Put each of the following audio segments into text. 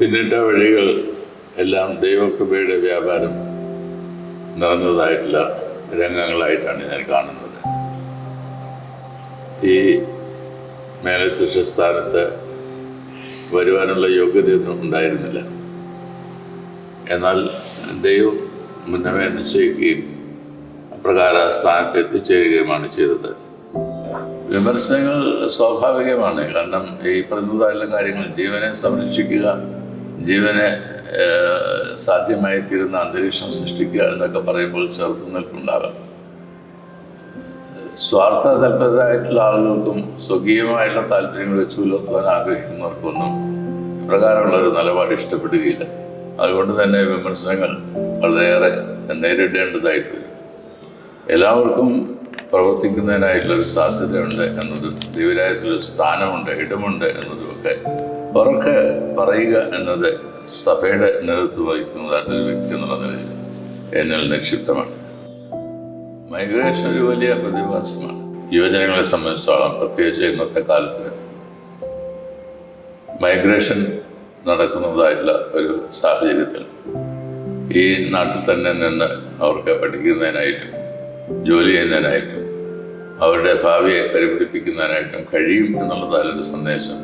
പിന്നിട്ട വഴികൾ എല്ലാം ദൈവകൃപയുടെ വ്യാപാരം നിറഞ്ഞതായിട്ടുള്ള രംഗങ്ങളായിട്ടാണ് ഞാൻ കാണുന്നത്. ഈ മേലധ്യക്ഷ സ്ഥാനത്ത് വരുവാനുള്ള യോഗ്യതയൊന്നും ഉണ്ടായിരുന്നില്ല. എന്നാൽ ദൈവം മുന്നമേ നിശ്ചയിക്കുകയും അപ്രകാര സ്ഥാനത്ത് എത്തിച്ചേരുകയുമാണ് ചെയ്തത്. വിമർശനങ്ങൾ സ്വാഭാവികമാണ്. കാരണം ഈ പറഞ്ഞതായുള്ള കാര്യങ്ങൾ ജീവനെ സംരക്ഷിക്കുക ജീവനെ സാധ്യമായി തീരുന്ന അന്തരീക്ഷം സൃഷ്ടിക്കുക എന്നൊക്കെ പറയുമ്പോൾ ചെറുത്തു നിൽപ്പുണ്ടാകാം സ്വാർത്ഥ തൽപരരായിട്ടുള്ള ആളുകൾക്കും സ്വകീയമായിട്ടുള്ള താല്പര്യങ്ങൾ വെച്ച് പുലർത്തുവാൻ ആഗ്രഹിക്കുന്നവർക്കൊന്നും ഇപ്രകാരമുള്ള ഒരു നിലപാട് ഇഷ്ടപ്പെടുകയില്ല. അതുകൊണ്ട് തന്നെ വിമർശനങ്ങൾ വളരെയേറെ നേരിടേണ്ടതായിട്ട് വരും. എല്ലാവർക്കും പ്രവർത്തിക്കുന്നതിനായിട്ടുള്ളൊരു സാധ്യതയുണ്ട് എന്നതും ദൈവരായത്തിലൊരു സ്ഥാനമുണ്ട് ഇടമുണ്ട് എന്നതുമൊക്കെ ഉറക്കെ പറയുക എന്നത് സഭയുടെ നേതൃത്വം വഹിക്കുന്നതായിട്ടൊരു വ്യക്തി എന്നുള്ള നിലയിൽ എന്നിൽ നിക്ഷിപ്തമാണ്. മൈഗ്രേഷൻ ഒരു വലിയ പ്രതിഭാസമാണ്. യുവജനങ്ങളെ സംബന്ധിച്ചോളം പ്രത്യേകിച്ച് ഇന്നത്തെ കാലത്ത് മൈഗ്രേഷൻ നടക്കുന്നതായിട്ടുള്ള ഒരു സാഹചര്യത്തിൽ ഈ നാട്ടിൽ തന്നെ നിന്ന് അവർക്ക് പഠിക്കുന്നതിനായിട്ടും ജോലി ചെയ്യുന്നതിനായിട്ടും അവരുടെ ഭാവിയെ പരിപിടിപ്പിക്കുന്നതിനായിട്ടും കഴിയും എന്നുള്ളതായൊരു സന്ദേശം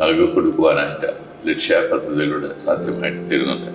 നൽകി കൊടുക്കുവാനായിട്ട് ലക്ഷ്യ പദ്ധതിയിലൂടെ സാധ്യമായിട്ട് തീരുന്നുണ്ട്.